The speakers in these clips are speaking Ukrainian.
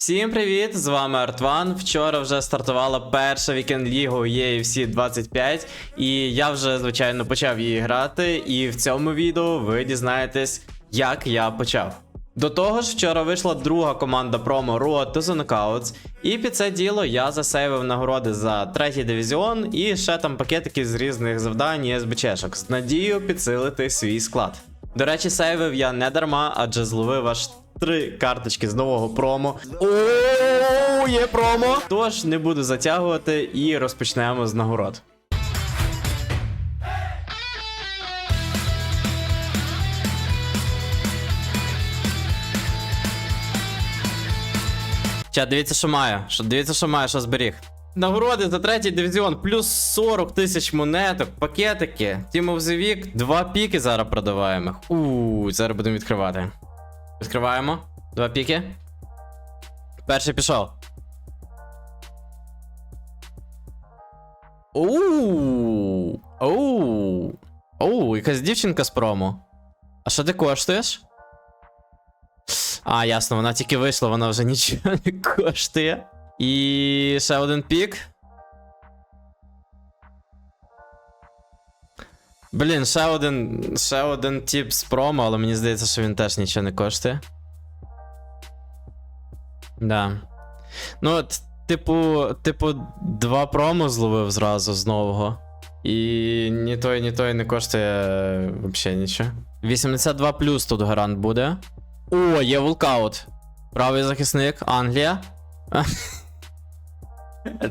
Всім привіт! З вами Артван. Вчора вже стартувала перша вікенд лігу UFC 25, і я вже, звичайно, почав її грати. І в цьому відео ви дізнаєтесь, як я почав. До того ж, вчора вийшла друга команда промо Road to the Knockouts, і під це діло я засейвив нагороди за третій дивізіон і ще там пакетики з різних завдань і СБЧшок з надією підсилити свій склад. До речі, сейвив я не дарма, адже зловив аж три карточки з нового промо. О, є промо! Тож не буду затягувати і розпочнемо з нагород. Ча, дивіться, що маю. Що, дивіться, що маю, що зберіг. Нагороди за третій дивізіон, плюс 40 тисяч монеток, пакетики. Team of the Week, два піки зараз продаваємо. Ууу, зараз будемо відкривати. Відкриваємо. Два піки. Перший пішов. Оу. Оу. Оу, якась дівчинка з промо. А що ти коштуєш? А, ясно, вона тільки вийшла, вона вже нічого не коштує. І ще один пік. Блін, ще один, ще один тип з промо, але мені здається, що він теж нічого не коштує. Да. Ну, от, типу, типу, два промо зловив зразу з нового. І ні той, ні той не коштує взагалі нічого. 82 плюс тут гарант буде. О, є вулкаут. Правий захисник, Англія.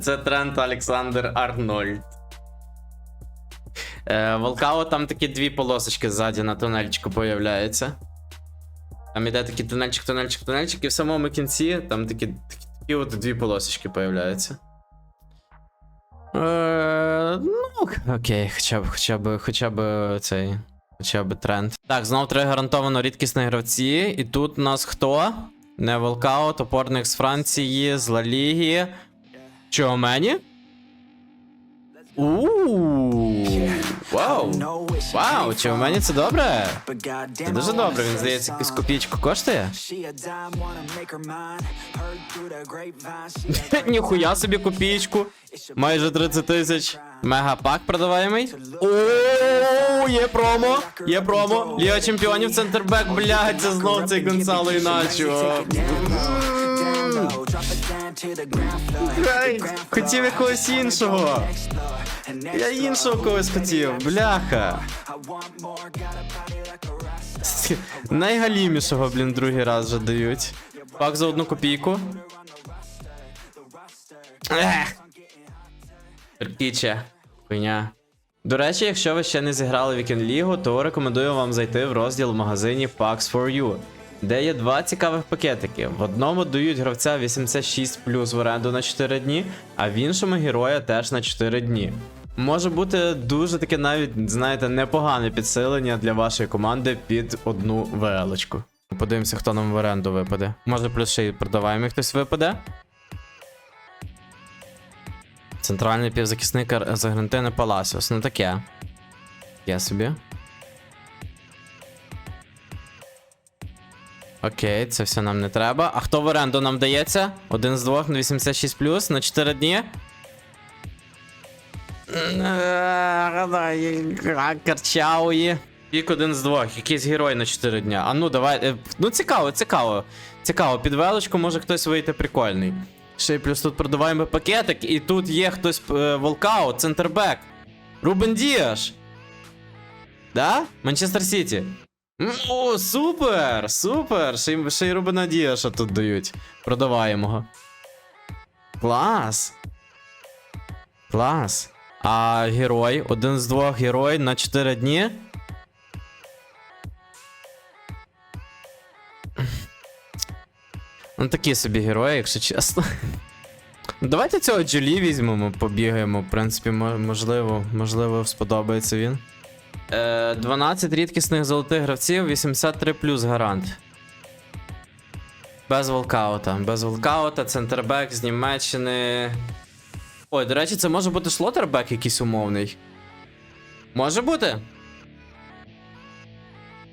Це Трент Олександр Арнольд. Е, Волкаут там такі дві полосочки ззаді на тунельчику появляються. Там іде такий тунельчик, тунельчик, тунельчик, і в самому кінці там такі, такі, такі от дві полосочки появляються. Е, ну, окей, хоча б, хоча б, хоча б цей. Хоча б тренд. Так, знов три гарантовано рідкісні гравці. І тут у нас хто? Не Волкаут, опорник з Франції, з Ла Ліги. Чого мені? Ууу. Вау. Вау, чи в мені це добре? Це дуже добре, він здається, якусь копійку коштує. Ніхуя собі копійку. Майже 30 тисяч. Мегапак продаваємий. О, є промо. Є промо. Ліга чемпіонів центрбек, блядь, це знов цей Гонсало Іначо. Хотів якогось іншого. Я іншого когось хотів, бляха. Найгалімішого, блін, другий раз вже дають. Пак за одну копійку. Терпіче. Хуйня. До речі, якщо ви ще не зіграли Weekend Лігу, то рекомендую вам зайти в розділ в магазині Packs for You, де є два цікавих пакетики. В одному дають гравця 86 плюс в оренду на 4 дні, а в іншому героя теж на 4 дні. Може бути дуже таке навіть, знаєте, непогане підсилення для вашої команди під одну велочку. Подивимося, хто нам в оренду випаде. Може, плюс ще й продаваємо хтось випаде. Центральний півзахисник з Аргентини Паласіос. Ну таке. Я собі. Окей, це все нам не треба. А хто в оренду нам дається? Один з двох на 86 на 4 дні. Карчауї. Пік один з двох, якийсь герой на 4 дня. А ну давай. е, Ну цікаво, цікаво. Цікаво, під велочку може хтось вийти прикольний. Ще й плюс тут продаваємо пакетик, і тут є хтось е, волкаут, центрбек. Рубен Діаш. Да? Манчестер Сіті. О, супер! Супер! Ще й, ще й Рубена Діаша тут дають. Продаваємого. Клас. Клас. А герой, один з двох герой на 4 дні. Ну такі собі герої, якщо чесно. Давайте цього Джолі візьмемо, побігаємо. В принципі, можливо, можливо, сподобається він. Е, 12 рідкісних золотих гравців, 83 плюс гарант. Без волкаута. Без волкаута, центрбек з Німеччини. Ой, до речі, це може бути шлотербек якийсь умовний. Може бути?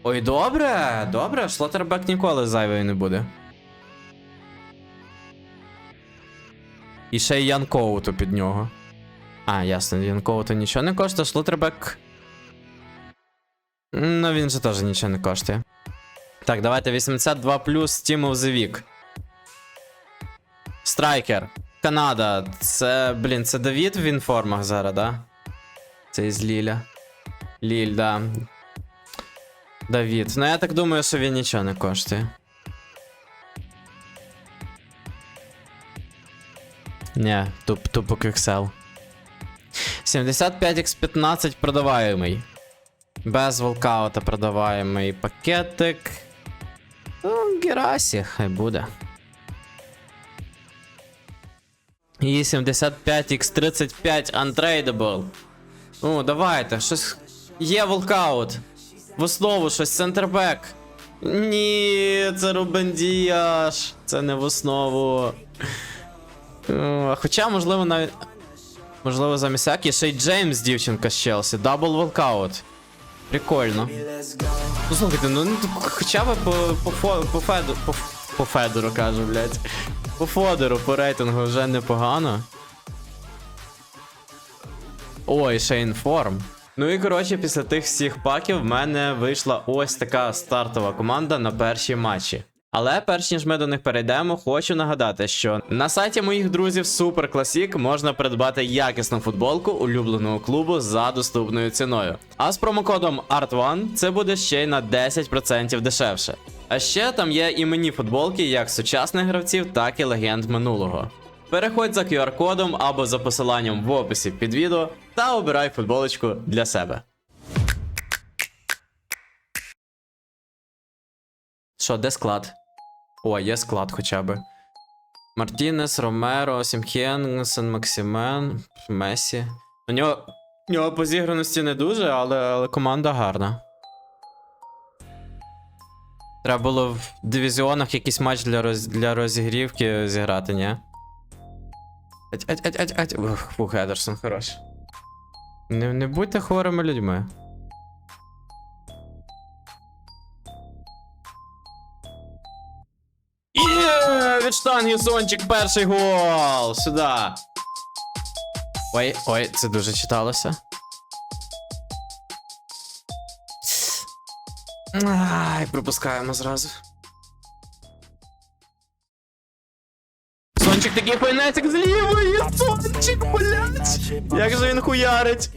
Ой, добре, добре, шлотербек ніколи зайвий не буде. І ще й Ян Коуту під нього. А, ясно, Ян Коуту нічого не коштує, Шлутербек. Ну, він же теж нічого не коштує. Так, давайте 82 плюс Team of the Week. Страйкер. Канада. Це, блін, це Давід в інформах зараз, да? Це із Ліля. Ліль, да. Давід. Ну я так думаю, що він нічого не коштує. Ні, туп, тупо квіксел. 75x15 продаваємий. Без волкаута продаваємий пакетик. Ну, Герасі, хай буде. І 75x35 untradeable. Ну, давайте, щось. Є волкаут. В основу щось центрбек. Ні, це Рубен Діаш. Це не в основу. Хоча, можливо, навіть. Можливо, замість Акі ще й Джеймс, дівчинка з Челсі. Дабл волкаут. Прикольно. Ну слухайте, ну ну, хоча б по, по, по, Феду, по, по Федору кажу, блядь. По Фодору, по рейтингу вже непогано. Ой, ще інформ. Ну і коротше, після тих всіх паків в мене вийшла ось така стартова команда на перші матчі. Але перш ніж ми до них перейдемо, хочу нагадати, що на сайті моїх друзів Super Classic можна придбати якісну футболку улюбленого клубу за доступною ціною. А з промокодом ART1 це буде ще й на 10% дешевше. А ще там є іменні футболки як сучасних гравців, так і легенд минулого. Переходь за QR-кодом або за посиланням в описі під відео та обирай футболочку для себе. Що, де склад? О, є склад хоча б. Мартінес, Ромеро, Сімхен, Сен Максимен, Месі. У нього, у нього по зіграності не дуже, але, але команда гарна. Треба було в дивізіонах якийсь матч для, роз, для розігрівки зіграти, ні? Ать, ать, ать, ать, ать. Ух, фу, Гедерсон, хорош. Не, не будьте хворими людьми. Є! Від штанги Сончик перший гол! Сюди. Ой, ой, це дуже читалося. Ай, пропускаємо зразу. Сончик такий файнесик з лівої! Сончик, блядь! Як же він хуярить?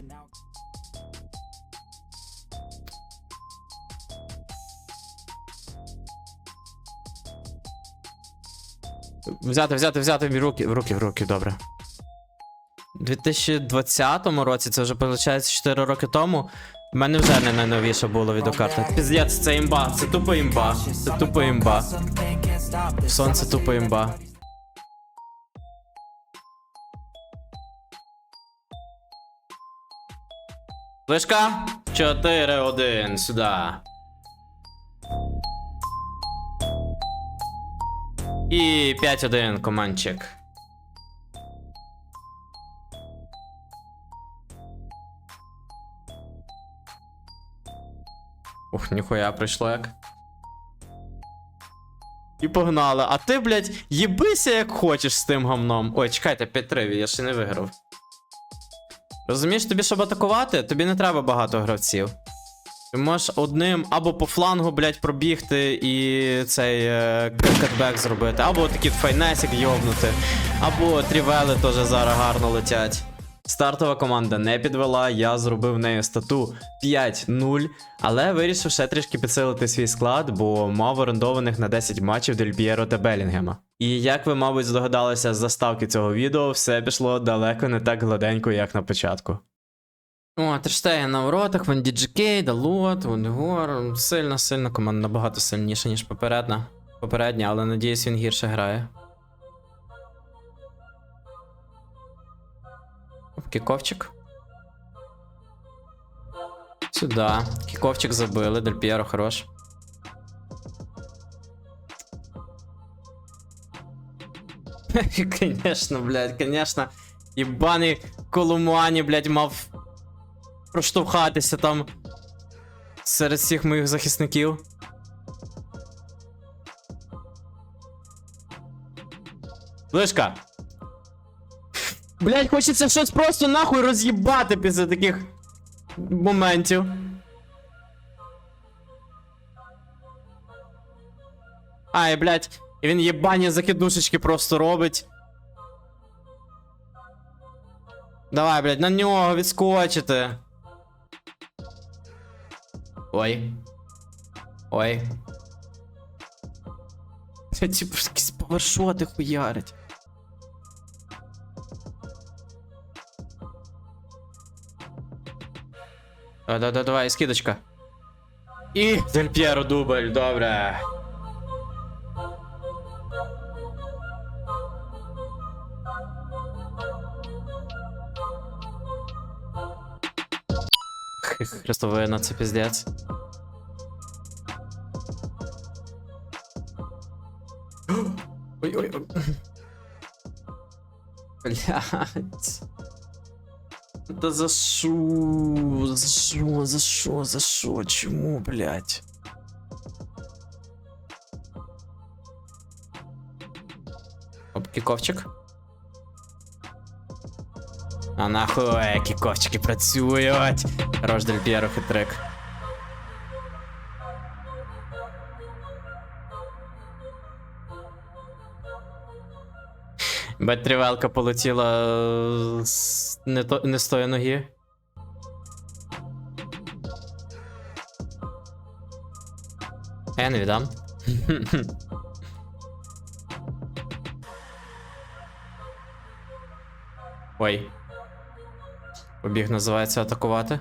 Взяти, взяти, взяти руки, руки, в руки, добре. У 2020 році, це вже виходить 4 роки тому. В мене вже не найновіше було відеокарта. Піздець, це імба, це тупо імба. Це тупо імба. Сонце тупо імба. Вишка 4-1 сюди. І 5-1 командчик. Ух, ніхуя прийшло як. І погнали. А ти, блядь, їбися як хочеш з тим гамном. Ой, чекайте, 5-3, я ще не виграв. Розумієш, тобі щоб атакувати, тобі не треба багато гравців. Ти можеш одним або по флангу, блядь, пробігти і цей е, катбек зробити, або такий файнесик йобнути, або трівели теж зараз гарно летять. Стартова команда не підвела, я зробив нею стату 5-0, але вирішив ще трішки підсилити свій склад, бо мав орендованих на 10 матчів Дель П'єро та Белінгема. І як ви, мабуть, здогадалися з заставки цього відео, все пішло далеко не так гладенько, як на початку. О, Терштейн на воротах, Ван Діджикей, Далот, Вундгор. Сильна, сильна команда, набагато сильніша, ніж попередна. Попередня, але надіюсь, він гірше грає. Кіковчик. Сюда. Кіковчик забили, Дель П'єро хорош. Конечно, блядь, конечно. Єбаний Колумані, блядь, мав проштовхатися там серед всіх моїх захисників. Лишка! Блять, хочеться щось просто нахуй роз'їбати після таких моментів. Ай, блять, і він єбані закидушечки просто робить. Давай, блядь, на нього відскочити. Ой. Ой. Це типу якісь повершоти хуярить. Э, да, да, давай, скидочка. И Дель дубль, добра. Хрестовина, це піздець. Ой-ой-ой. Блять. Это за шу. За шо? За шо? За шо? Чому, блять? Оп, кіковчик. А нахуй, кіковчики працюють. Хорош Дель хитрик. Бать тривалка полетіла з не, то, не з тої ноги. А Я не віддам. Ой. Побіг називається атакувати.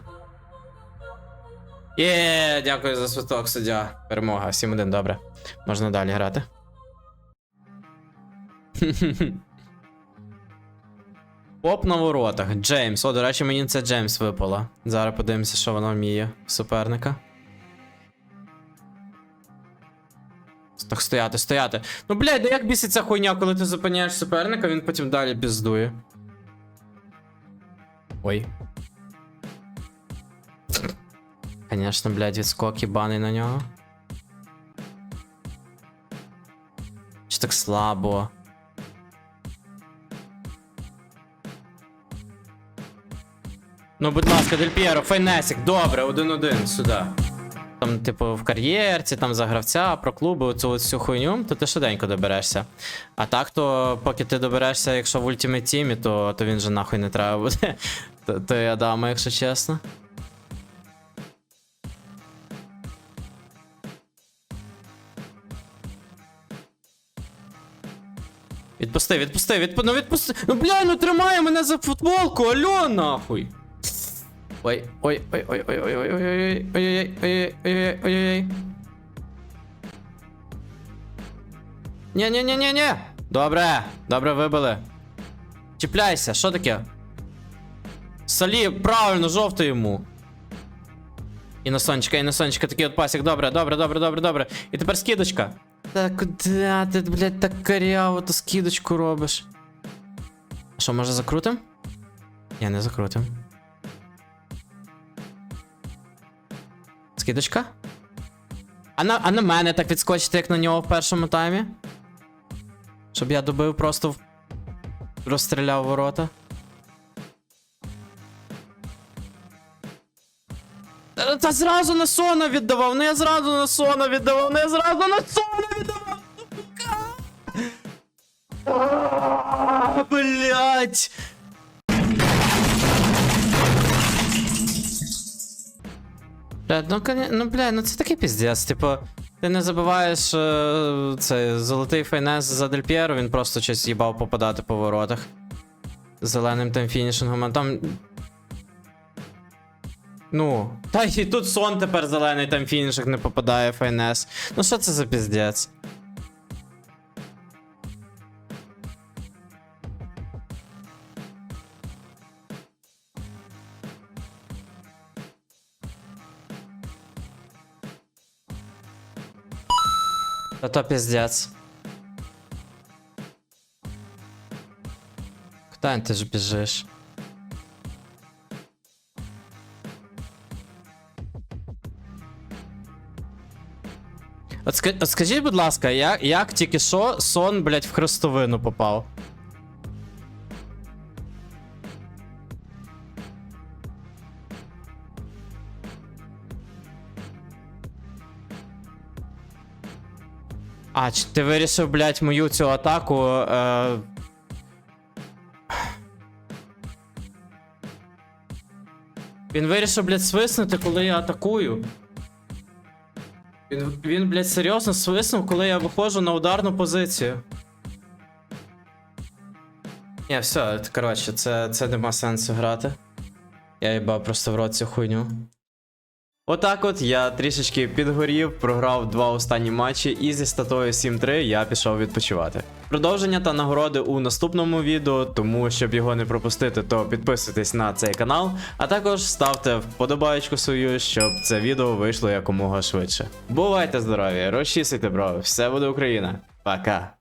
Є, дякую за свиток, суддя. Перемога, 7-1, добре. Можна далі грати. Поп на воротах. Джеймс. О, до речі, мені це Джеймс випало. Зараз подивимося, що вона вміє суперника. Так, стояти, стояти. Ну, блядь, да як біситься хуйня, коли ти зупиняєш суперника, він потім далі піздує. Ой. Конечно, блядь, відскок єбаний на нього. Чи так слабо? Ну, будь ласка, Дель П'єро, Файнесік, добре, один-один, сюди. Там, типу, в кар'єрці, там за гравця, про клуби, оцю всю хуйню, то ти швиденько доберешся. А так, то поки ти доберешся, якщо в Ultimate Team, то, то він же нахуй не треба буде. То, то я дама, якщо чесно. Відпусти, відпусти, відпусти, ну відпусти. Ну бля, ну тримай мене за футболку, алло нахуй. Ой, ой, ой, ой, ой, ой, ой, ой, ой, ой, ой, ой, ой, ой, ой, ой. Ні, ні, ні, ні, ні. Добре, добре вибили. Чіпляйся, що таке? Салі, правильно, жовто йому. І на сонечка, і на сонечка, такий от пасік. Добре, добре, добре, добре, добре. І тепер скидочка. Та куди ти, блядь, так каряво ту скидочку робиш? Що, може закрутим? Я не закрутим. Скидочка? А на, а на мене так відскочити, як на нього в першому таймі? Щоб я добив просто розстріляв ворота. Та, та зразу на сона віддавав, ну я зразу на сона віддавав, ну я зразу на сона віддавав. Блять. Бля, ну, ну, бля, ну це такий піздець, типу, ти не забуваєш е, цей золотий файнес за Дель П'єро, він просто щось їбав попадати по воротах. Зеленим там фінішингом, а там. Ну. Та і тут сон тепер зелений, там фінішинг не попадає файнес. Ну що це за піздець? Та то пиздец. Куда ты ж бежишь. От, от скажіть, будь ласка, як, як тільки що сон, блядь, в хрестовину попав? А, чи ти вирішив, блядь, мою цю атаку. Е... Він вирішив, блядь, свиснути, коли я атакую. Він, він, блядь, серйозно свиснув, коли я виходжу на ударну позицію. Ні, все, коротше, це, це нема сенсу грати. Я їбав просто в рот цю хуйню. Отак от я трішечки підгорів, програв два останні матчі, і зі статою 7-3 я пішов відпочивати. Продовження та нагороди у наступному відео, тому щоб його не пропустити, то підписуйтесь на цей канал, а також ставте вподобайку свою, щоб це відео вийшло якомога швидше. Бувайте здорові, розчісуйте брови, все буде Україна. Пока.